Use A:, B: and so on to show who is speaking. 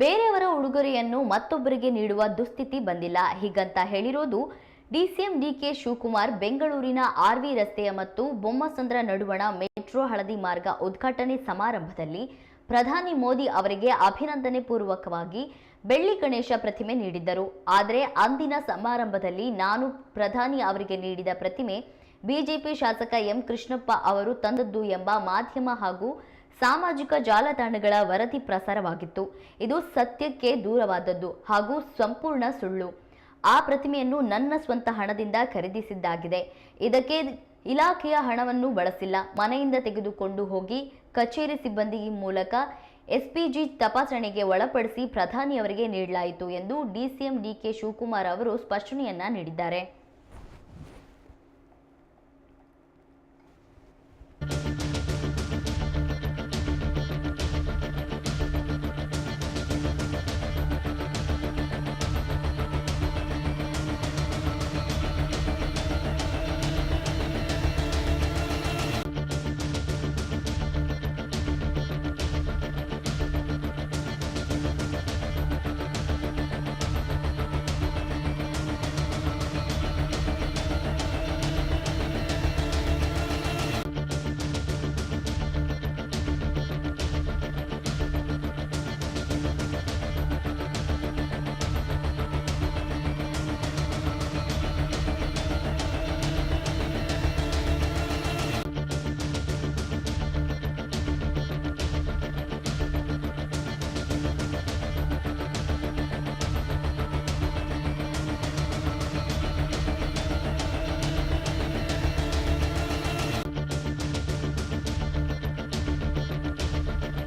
A: ಬೇರೆಯವರ ಉಡುಗೊರೆಯನ್ನು ಮತ್ತೊಬ್ಬರಿಗೆ ನೀಡುವ ದುಸ್ಥಿತಿ ಬಂದಿಲ್ಲ. ಹೀಗಂತ ಹೇಳಿರೋದು ಡಿಸಿಎಂ ಡಿಕೆ ಶಿವಕುಮಾರ್. ಬೆಂಗಳೂರಿನ ಆರ್ವಿ ರಸ್ತೆಯ ಮತ್ತು ಬೊಮ್ಮಸಂದ್ರ ನಡುವಣ ಮೆಟ್ರೋ ಹಳದಿ ಮಾರ್ಗ ಉದ್ಘಾಟನೆ ಸಮಾರಂಭದಲ್ಲಿ ಪ್ರಧಾನಿ ಮೋದಿ ಅವರಿಗೆ ಅಭಿನಂದನೆ ಪೂರ್ವಕವಾಗಿ ಬೆಳ್ಳಿ ಗಣೇಶ ಪ್ರತಿಮೆ ನೀಡಿದ್ದರು. ಆದರೆ ಅಂದಿನ ಸಮಾರಂಭದಲ್ಲಿ ನಾನು ಪ್ರಧಾನಿ ಅವರಿಗೆ ನೀಡಿದ ಪ್ರತಿಮೆ ಬಿಜೆಪಿ ಶಾಸಕ ಎಂ ಕೃಷ್ಣಪ್ಪ ಅವರು ತಂದದ್ದು ಎಂಬ ಮಾಧ್ಯಮ ಹಾಗೂ ಸಾಮಾಜಿಕ ಜಾಲತಾಣಗಳ ವರದಿ ಪ್ರಸಾರವಾಗಿತ್ತು. ಇದು ಸತ್ಯಕ್ಕೆ ದೂರವಾದದ್ದು ಹಾಗೂ ಸಂಪೂರ್ಣ ಸುಳ್ಳು. ಆ ಪ್ರತಿಮೆಯನ್ನು ನನ್ನ ಸ್ವಂತ ಹಣದಿಂದ ಖರೀದಿಸಿದ್ದಾಗಿದೆ. ಇದಕ್ಕೆ ಇಲಾಖೆಯ ಹಣವನ್ನು ಬಳಸಿಲ್ಲ. ಮನೆಯಿಂದ ತೆಗೆದುಕೊಂಡು ಹೋಗಿ ಕಚೇರಿ ಸಿಬ್ಬಂದಿ ಮೂಲಕ ಎಸ್ಪಿಜಿ ತಪಾಸಣೆಗೆ ಒಳಪಡಿಸಿ ಪ್ರಧಾನಿಯವರಿಗೆ ನೀಡಲಾಯಿತು ಎಂದು ಡಿಸಿಎಂ ಡಿಕೆ ಶಿವಕುಮಾರ್ ಅವರು ಸ್ಪಷ್ಟನೆಯನ್ನ ನೀಡಿದ್ದಾರೆ.